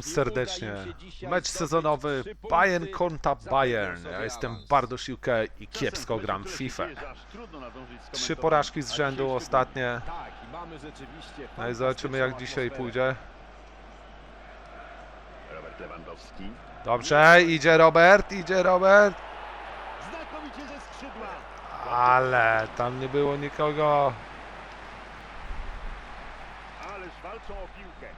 serdecznie. Mecz sezonowy Bayern kontra Bayern. Ja jestem Bardosz.uk i kiepsko gram w FIFA. Trzy porażki z rzędu ostatnie. Tak, No i zobaczymy jak dzisiaj pójdzie. Dobrze, idzie Robert, idzie Robert. Znakomicie ze skrzydła. Ale tam nie było nikogo. Ależ walczą o piłkę.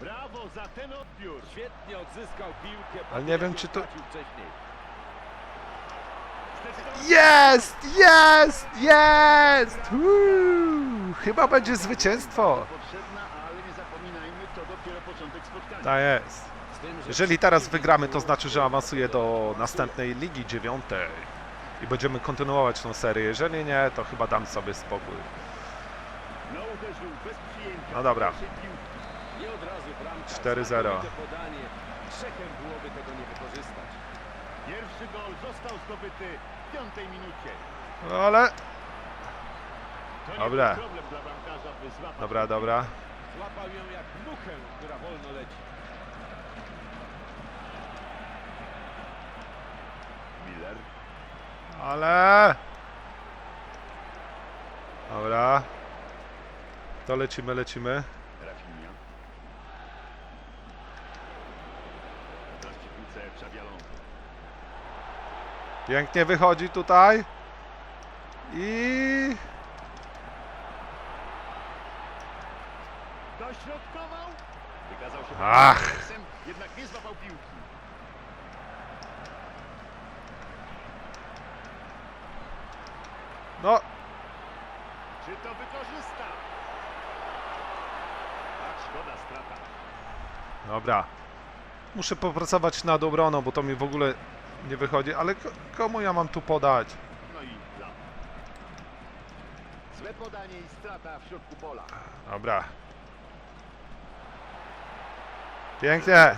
Brawo za ten odbiór. Świetnie odzyskał piłkę. Ale nie wiem, czy to- Jest, jest, jest! Uuu, chyba będzie zwycięstwo. Tak jest. Jeżeli teraz wygramy, to znaczy, że awansuję do następnej ligi dziewiątej. I będziemy kontynuować tą serię. Jeżeli nie, to chyba dam sobie spokój. No dobra. Pierwszej piłki. nie od razu bramka. 4-0. Znakomite podanie. Grzechem byłoby tego nie wykorzystać. Pierwszy gol został zdobyty w piątej minucie. Ale... To nie Dobra. Dobra, dobra. Złapał ją jak muchę, która wolno leci. Miller. Ale... Dobra. To lecimy, lecimy. Rafinha. Teraz przy piłce Xabi Alonso. Pięknie wychodzi tutaj. I... Dośrodkował. Wykazał się Ach. jednak nie złapał piłki. No, Czy to wykorzysta? Tak, szkoda strata. dobra. Muszę popracować nad obroną, bo to mi w ogóle nie wychodzi. Ale ko- komu ja mam tu podać? No i dla. Złe podanie i strata w środku pola. Dobra. Pięknie.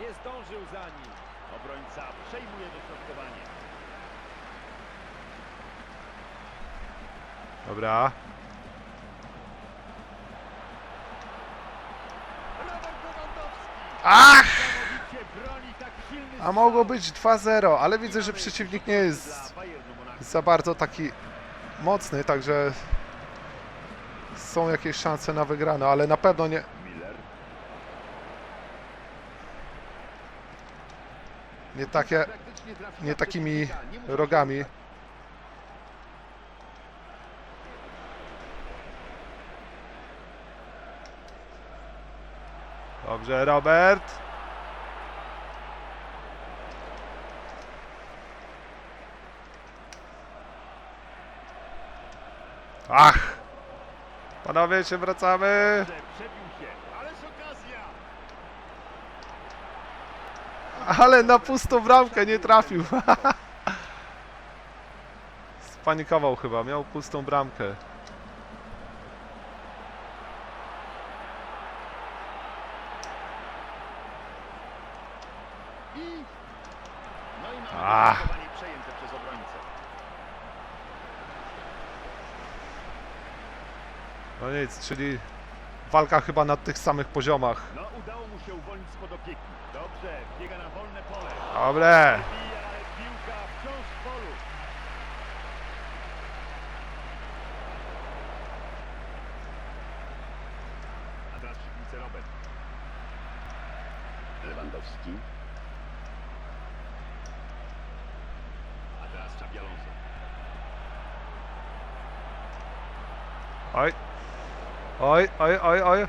Nie zdążył za nim. Obrońca przejmuje dośrodkowanie. Dobra. Ach! A mogło być 2-0, ale widzę, że przeciwnik nie jest za bardzo taki mocny, także są jakieś szanse na wygraną, ale na pewno nie. Nie takie nie takimi rogami. Dobrze, Robert. Ach! Panowie, się wracamy. Ale na pustą bramkę nie trafił. Spanikował chyba, miał pustą bramkę. I... No i mamy Ach. dośrodkowanie przejęte przez obrońcę. No nic, czyli walka chyba na tych samych poziomach. No udało mu się uwolnić spod opieki. Dobrze, biega na wolne pole. Dobre. Wybija, ale piłka wciąż w polu. A teraz przy piłce Robert. Lewandowski. A teraz Xabi Alonso. Oj. Oj, oj, oj, oj.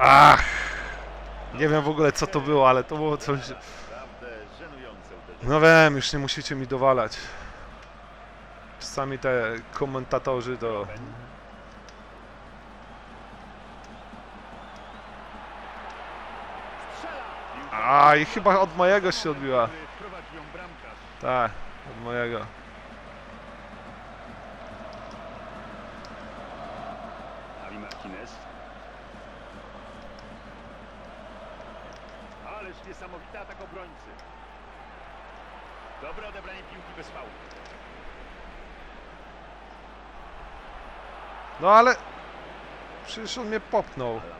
Ach. Nie wiem w ogóle co to było, ale to było coś... No wiem, już nie musicie mi dowalać. Czasami te komentatorzy to... A i chyba od mojego się odbiła. Tak, od mojego. Ależ niesamowity atak obrońcy. Dobre odebranie piłki bez fału. No ale... Przecież on mnie popchnął. Alaba.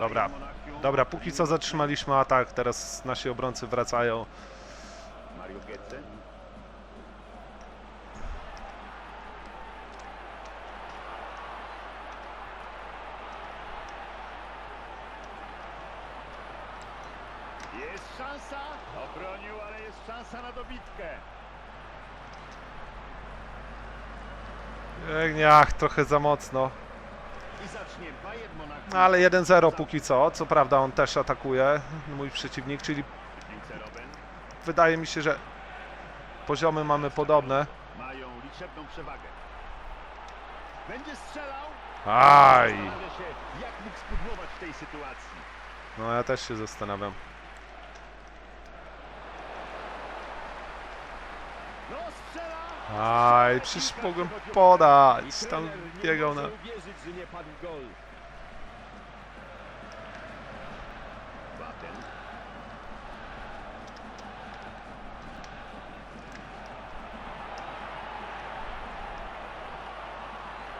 Dobra. Dobra, póki co zatrzymaliśmy atak, teraz nasi obrońcy wracają. Jest szansa. Obronił, ale jest szansa na dobitkę. Ach, trochę za mocno. I zacznie Bayern Monachium. No ale 1-0 póki co, co prawda on też atakuje, mój przeciwnik, czyli wydaje mi się, że poziomy mamy podobne. Mają liczebną przewagę. Będzie strzelał. Aj! Jak mógł spudłować w tej sytuacji. No ja też się zastanawiam. No strzela. Aj, przecież mogłem podać. Tam biegał na... może uwierzyć, że nie padł gol. Baten.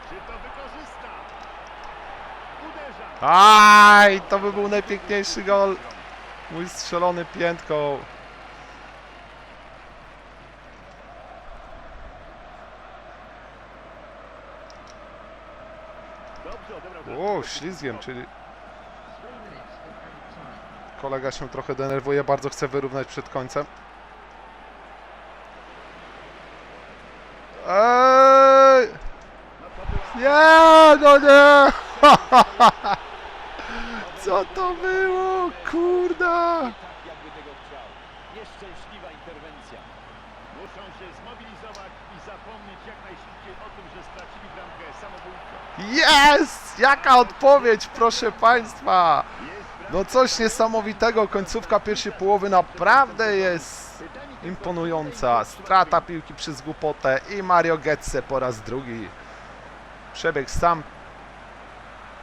Czy to wykorzysta? Uderza. Aj, to by był najpiękniejszy gol. Mój strzelony piętką. O, ślizgiem, czyli... Kolega się trochę denerwuje, bardzo chce wyrównać przed końcem. Była Nie, no nie! Co to było? Kurda! Tak jakby tego chciał. Nieszczęśliwa interwencja. Muszą się zmobilizować i zapomnieć jak najszybciej o tym, że stracili bramkę samobójczą. Jest! Jaka odpowiedź, proszę Państwa! No coś niesamowitego, końcówka pierwszej połowy naprawdę jest imponująca. Strata piłki przez głupotę i Mario Götze po raz drugi. Przebiegł sam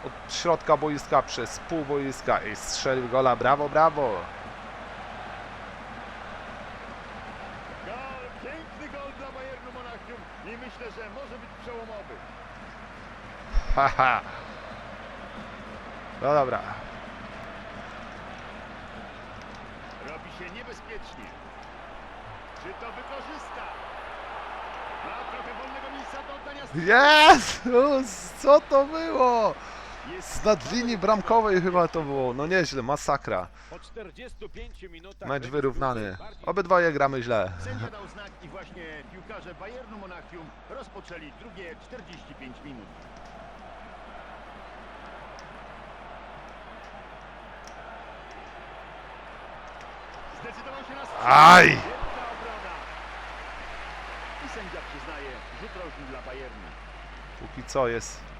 od środka boiska przez pół boiska i strzelił gola. Brawo, brawo! Gol, piękny gol dla Bayernu Monachium i myślę, że może być przełomowy. Haha. No dobra. Robi się niebezpiecznie. Czy to wykorzysta? Ma trochę wolnego miejsca do oddania. Jezus, co to było? Z nadlinii bramkowej chyba to było. No nieźle, masakra. Po 45 minutach... Mecz wyrównany. Obydwoje gramy źle. Sędzia dał znak i właśnie piłkarze Bayernu Monachium rozpoczęli drugie 45 minut. Zdecydował się na. Aj! I sędzia przyznaje rzut rożny dla Bayernu. Póki co jest.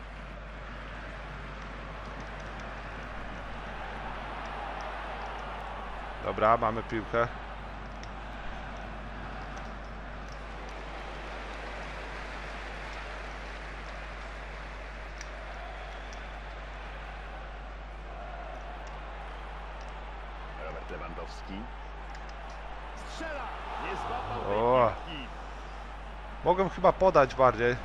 Dobra, mamy piłkę. Robert Lewandowski. Strzela! Nie złapał tej. Mogłem chyba podać bardziej.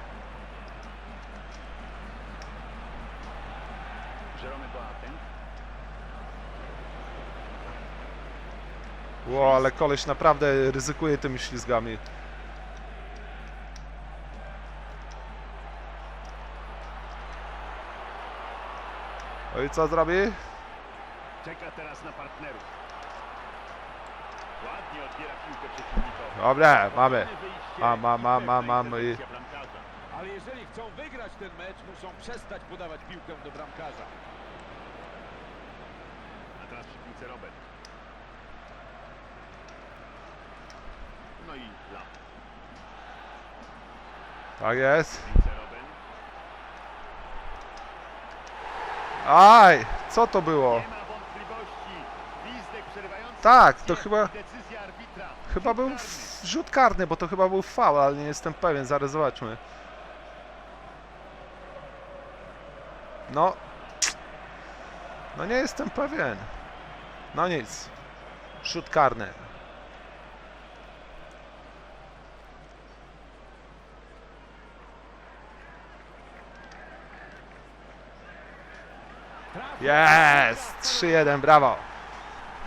Ło, ale koleś naprawdę ryzykuje tymi ślizgami. No i co zrobi? Czeka teraz na partnerów. Ładnie odbiera piłkę przeciwnikowi. Dobra, mamy. Ładne wyjście Ma, ma, ma, i. Ale jeżeli chcą wygrać ten mecz, muszą przestać podawać piłkę do bramkarza. A teraz przy piłce Robert. No i Lam. Tak jest. Aj! Co to było? Tak, to chyba-. Chyba był Rzut karny. f- rzut karny, bo to chyba był faul, ale nie jestem pewien. Zaraz zobaczmy. No. No nie jestem pewien. No nic. Rzut karny. Jest! 3-1, brawo.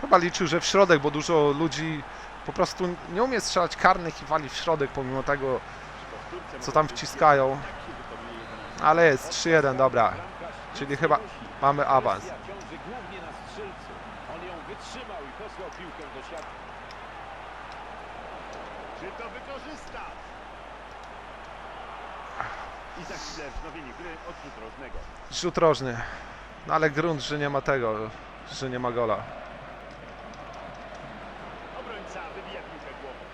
Chyba liczył, że w środek, bo dużo ludzi po prostu nie umie strzelać karnych i wali w środek, pomimo tego, co tam wciskają. Ale jest 3-1, dobra. Czyli chyba mamy awans. Czy to wykorzysta? I za chwilę wznowienie gry odrzut rożnego. Rzut rożny. No ale grunt, że nie ma tego, że nie ma gola. Obrońca wybija piłkę głową.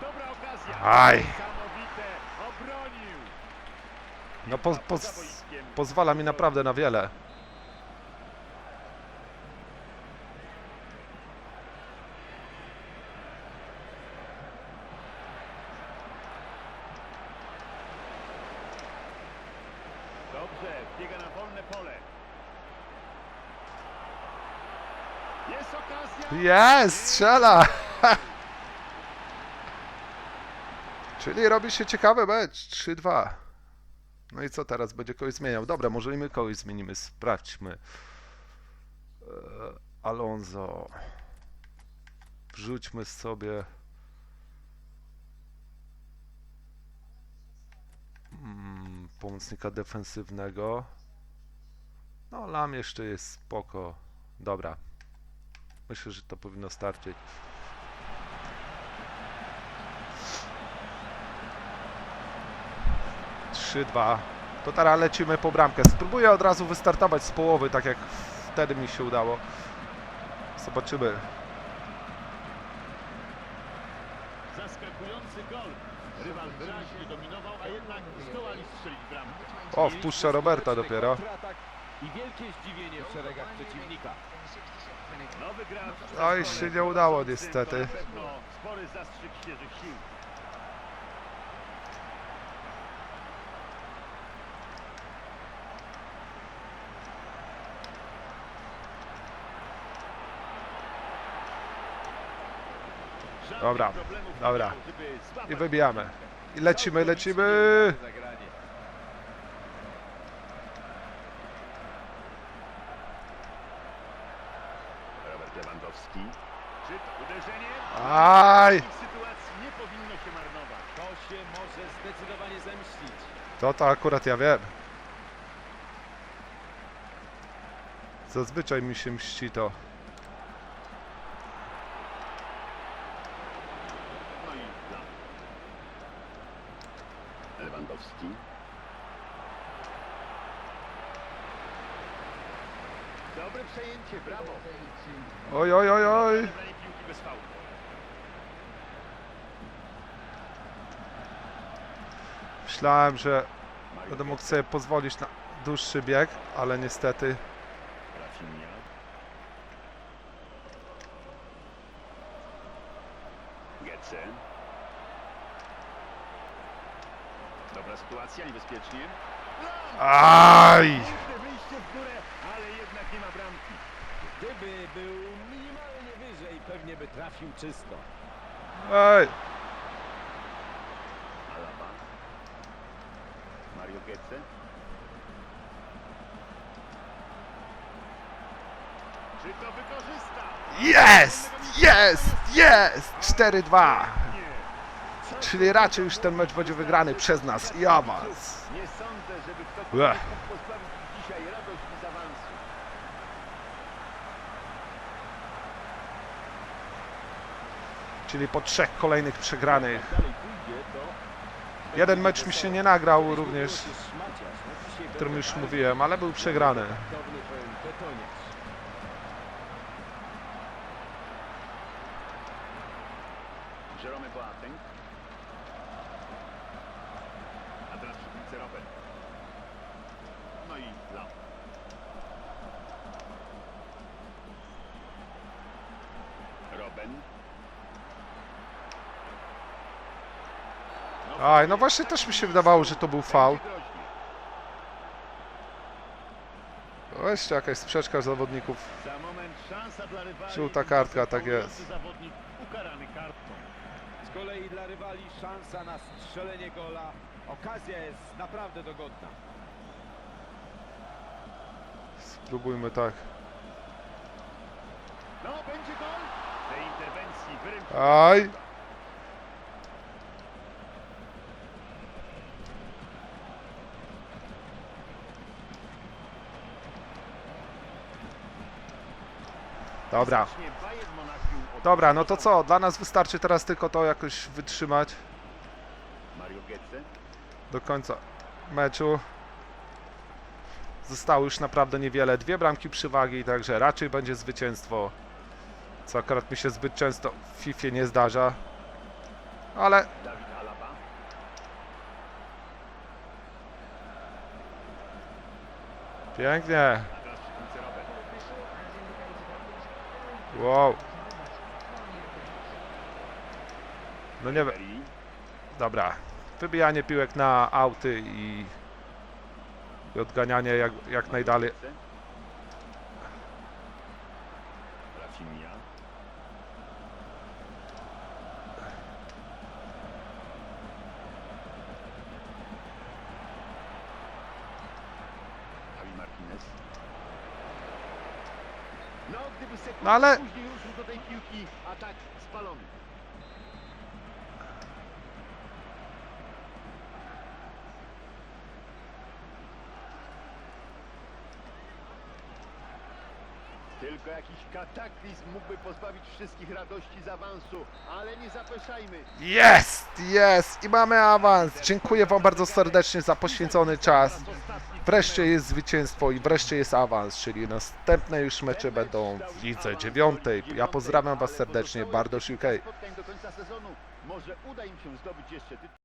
Dobra okazja. Aj. Obronił. No po, poz, pozwala mi naprawdę na wiele. Biega na wolne pole. Jest okazja. Jest, strzela! Czyli robi się ciekawy mecz. 3-2. No i co teraz? Będzie kogoś zmieniał? Dobra, może i my kogoś zmienimy. Sprawdźmy. Eee, Alonso. Wrzućmy sobie. Mm, pomocnika defensywnego. No, Lam jeszcze jest spoko. Dobra. Myślę, że to powinno starczyć. Trzy, dwa. To teraz lecimy po bramkę. Spróbuję od razu wystartować z połowy, tak jak wtedy mi się udało. Zobaczymy. Zaskakujący gol. Rywal wyraźnie dominował, a jednak zdołali strzelić bramkę. O, wpuszcza Roberta dopiero. I wielkie zdziwienie w szeregach przeciwnika. Nowy gracz. Oj, zespole. się nie udało niestety. Pewno spory zastrzyk świeżych sił. Dobra, dobra. I wybijamy. I lecimy, lecimy. Zagranie. Robert Lewandowski. Czy to uderzenie? Aj! W sytuacji nie powinno się marnować. To się może zdecydowanie zemścić. To to akurat ja wiem. Zazwyczaj mi się mści to. No i Lam. Lewandowski. Dobre przejęcie, brawo. Oj, oj, oj, oj. Piłki bez. Myślałem, że będę mógł sobie pozwolić na dłuższy bieg, ale niestety Rafinha. Götze. Dobra sytuacja, niebezpiecznie. Aj! Piękne wyjście w górę, ale jednak nie ma bramki. Gdyby był minimalnie wyżej, pewnie by trafił czysto. Ej! Alaba. Mario. Czy to wykorzysta? Jest! Jest! Jest! 4-2. Nie. Czyli raczej już ten mecz będzie wygrany przez nas i awans. Nie sądzę, żeby Ech. mógł pozbawić dzisiaj radości z awansu. Czyli po trzech kolejnych przegranych. Jeden mecz mi się nie nagrał również, o którym już mówiłem, ale był przegrany. taktowny pełen betoniarz. Jerome Boateng. A teraz przy piłce Robert. No i Lam. Aj, no właśnie też mi się wydawało, że to był faul. O, Jeszcze jakaś sprzeczka zawodników. Żółta kartka, tak jest. Z kolei dla rywali szansa na strzelenie gola. Okazja jest naprawdę dogodna. Spróbujmy tak. No, będzie gol. Tej interwencji. Aj! Dobra. Dobra, no to co? Dla nas wystarczy teraz tylko to jakoś wytrzymać do końca meczu. Zostało już naprawdę niewiele. Dwie bramki przewagi, także raczej będzie zwycięstwo. Co akurat mi się zbyt często w FIFA nie zdarza. Ale pięknie. A teraz przy piłce Robert. Wow. No nie wiem. Dobra. Wybijanie piłek na auty i, i odganianie jak, jak najdalej. 完了 Tylko jakiś kataklizm mógłby pozbawić wszystkich radości z awansu, ale nie zapeszajmy. Jest! Jest! I mamy awans. Dziękuję Wam bardzo serdecznie za poświęcony czas. Wreszcie jest zwycięstwo i wreszcie jest awans, czyli następne już mecze będą w lidze dziewiątej. Ja pozdrawiam Was serdecznie, Bardosz UK. Spotkań do końca sezonu. Może uda im się zdobyć jeszcze tytuł.